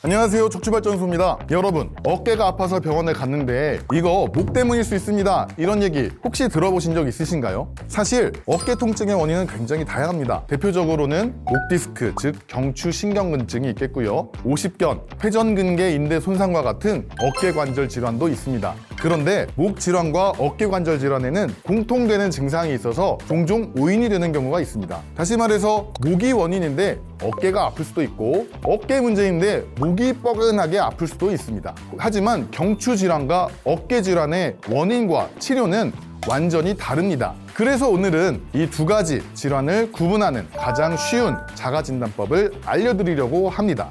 안녕하세요. 척추발전소입니다. 여러분 어깨가 아파서 병원에 갔는데 이거 목 때문일 수 있습니다. 이런 얘기 혹시 들어보신 적 있으신가요? 사실 어깨 통증의 원인은 굉장히 다양합니다. 대표적으로는 목 디스크 즉 경추 신경근증이 있겠고요. 오십견 회전근개 인대 손상과 같은 어깨 관절 질환도 있습니다. 그런데 목 질환과 어깨 관절 질환에는 공통되는 증상이 있어서 종종 오인이 되는 경우가 있습니다. 다시 말해서 목이 원인인데 어깨가 아플 수도 있고 어깨 문제인데 목이 뻐근하게 아플 수도 있습니다. 하지만 경추 질환과 어깨 질환의 원인과 치료는 완전히 다릅니다. 그래서 오늘은 이 두 가지 질환을 구분하는 가장 쉬운 자가 진단법을 알려드리려고 합니다.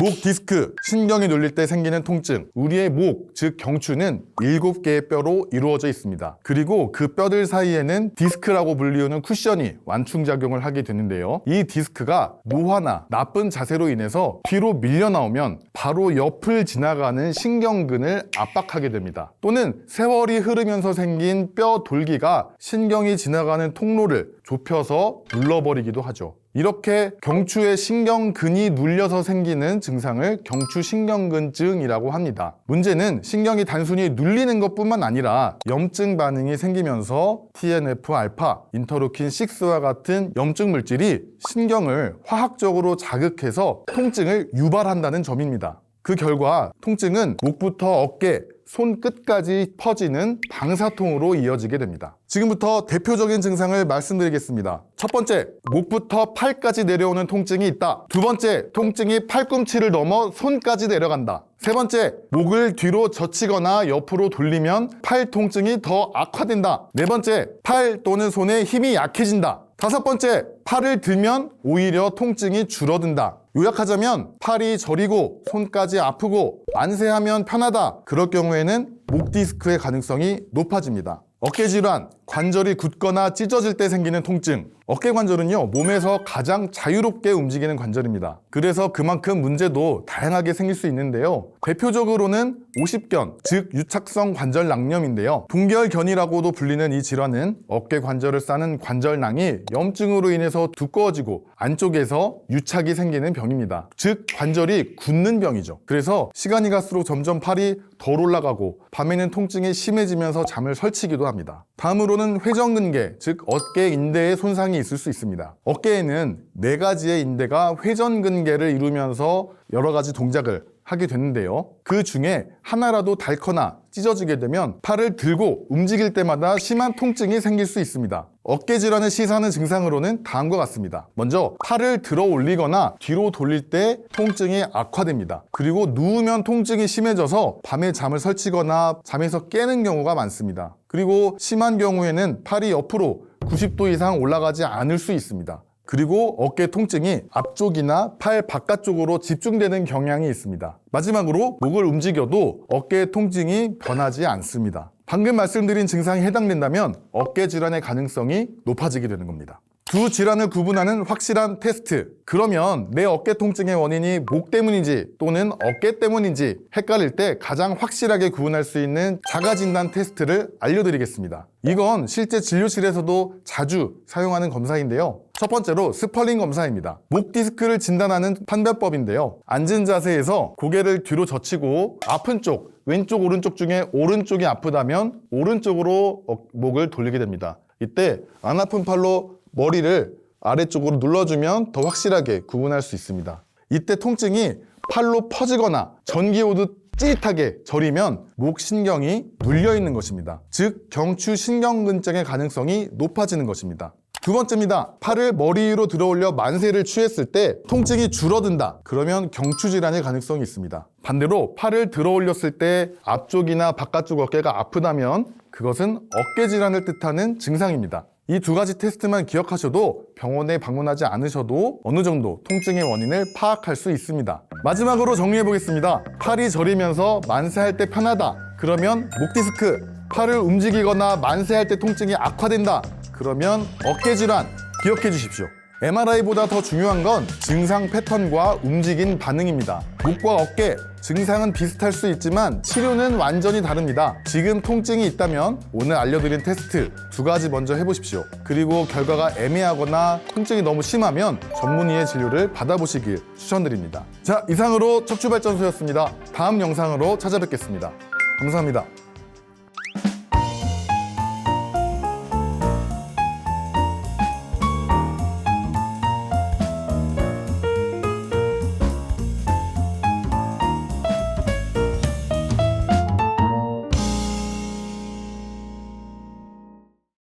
목 디스크, 신경이 눌릴 때 생기는 통증. 우리의 목, 즉 경추는 일곱 개의 뼈로 이루어져 있습니다. 그리고 그 뼈들 사이에는 디스크라고 불리우는 쿠션이 완충작용을 하게 되는데요. 이 디스크가 노화나 나쁜 자세로 인해서 뒤로 밀려 나오면 바로 옆을 지나가는 신경근을 압박하게 됩니다. 또는 세월이 흐르면서 생긴 뼈 돌기가 신경이 지나가는 통로를 좁혀서 눌러버리기도 하죠. 이렇게 경추의 신경근이 눌려서 생기는 증상을 경추신경근증이라고 합니다. 문제는 신경이 단순히 눌리는 것뿐만 아니라 염증 반응이 생기면서 TNF-알파, 인터루킨6와 같은 염증 물질이 신경을 화학적으로 자극해서 통증을 유발한다는 점입니다. 그 결과 통증은 목부터 어깨, 손 끝까지 퍼지는 방사통으로 이어지게 됩니다. 지금부터 대표적인 증상을 말씀드리겠습니다. 첫 번째, 목부터 팔까지 내려오는 통증이 있다. 두 번째, 통증이 팔꿈치를 넘어 손까지 내려간다. 세 번째, 목을 뒤로 젖히거나 옆으로 돌리면 팔 통증이 더 악화된다. 네 번째, 팔 또는 손에 힘이 약해진다. 다섯 번째, 팔을 들면 오히려 통증이 줄어든다. 요약하자면 팔이 저리고 손까지 아프고 만세하면 편하다. 그럴 경우에는 목 디스크의 가능성이 높아집니다. 어깨 질환, 관절이 굳거나 찢어질 때 생기는 통증. 어깨 관절은요, 몸에서 가장 자유롭게 움직이는 관절입니다. 그래서 그만큼 문제도 다양하게 생길 수 있는데요. 대표적으로는 오십견, 즉 유착성 관절 낭염인데요. 동결견이라고도 불리는 이 질환은 어깨 관절을 싸는 관절낭이 염증으로 인해서 두꺼워지고 안쪽에서 유착이 생기는 병입니다. 즉 관절이 굳는 병이죠. 그래서 시간이 갈수록 점점 팔이 덜 올라가고 밤에는 통증이 심해지면서 잠을 설치기도 합니다. 다음으로 는 회전근개, 즉 어깨 인대에 손상이 있을 수 있습니다. 어깨에는 네 가지의 인대가 회전근개를 이루면서 여러 가지 동작을 하게 되는데요. 그 중에 하나라도 닳거나 찢어지게 되면 팔을 들고 움직일 때마다 심한 통증이 생길 수 있습니다. 어깨 질환을 시사하는 증상으로는 다음과 같습니다. 먼저 팔을 들어 올리거나 뒤로 돌릴 때 통증이 악화됩니다. 그리고 누우면 통증이 심해져서 밤에 잠을 설치거나 잠에서 깨는 경우가 많습니다. 그리고 심한 경우에는 팔이 옆으로 90도 이상 올라가지 않을 수 있습니다. 그리고 어깨 통증이 앞쪽이나 팔 바깥쪽으로 집중되는 경향이 있습니다. 마지막으로 목을 움직여도 어깨 통증이 변하지 않습니다. 방금 말씀드린 증상이 해당된다면 어깨 질환의 가능성이 높아지게 되는 겁니다. 두 질환을 구분하는 확실한 테스트. 그러면 내 어깨 통증의 원인이 목 때문인지 또는 어깨 때문인지 헷갈릴 때 가장 확실하게 구분할 수 있는 자가진단 테스트를 알려드리겠습니다. 이건 실제 진료실에서도 자주 사용하는 검사인데요. 첫 번째로 스펄링 검사입니다. 목 디스크를 진단하는 판별법인데요. 앉은 자세에서 고개를 뒤로 젖히고 아픈 쪽, 왼쪽, 오른쪽 중에 오른쪽이 아프다면 오른쪽으로 어- 목을 돌리게 됩니다. 이때 안 아픈 팔로 머리를 아래쪽으로 눌러주면 더 확실하게 구분할 수 있습니다. 이때 통증이 팔로 퍼지거나 전기 오듯 찌릿하게 저리면 목 신경이 눌려 있는 것입니다. 즉 경추 신경근증의 가능성이 높아지는 것입니다. 두 번째입니다. 팔을 머리 위로 들어 올려 만세를 취했을 때 통증이 줄어든다. 그러면 경추 질환의 가능성이 있습니다. 반대로 팔을 들어 올렸을 때 앞쪽이나 바깥쪽 어깨가 아프다면 그것은 어깨 질환을 뜻하는 증상입니다. 이 두 가지 테스트만 기억하셔도 병원에 방문하지 않으셔도 어느 정도 통증의 원인을 파악할 수 있습니다. 마지막으로 정리해 보겠습니다. 팔이 저리면서 만세할 때 편하다. 그러면 목 디스크. 팔을 움직이거나 만세할 때 통증이 악화된다. 그러면 어깨 질환 기억해 주십시오. MRI보다 더 중요한 건 증상 패턴과 움직인 반응입니다. 목과 어깨, 증상은 비슷할 수 있지만 치료는 완전히 다릅니다. 지금 통증이 있다면 오늘 알려드린 테스트 두 가지 먼저 해보십시오. 그리고 결과가 애매하거나 통증이 너무 심하면 전문의의 진료를 받아보시길 추천드립니다. 자, 이상으로 척추발전소였습니다. 다음 영상으로 찾아뵙겠습니다. 감사합니다.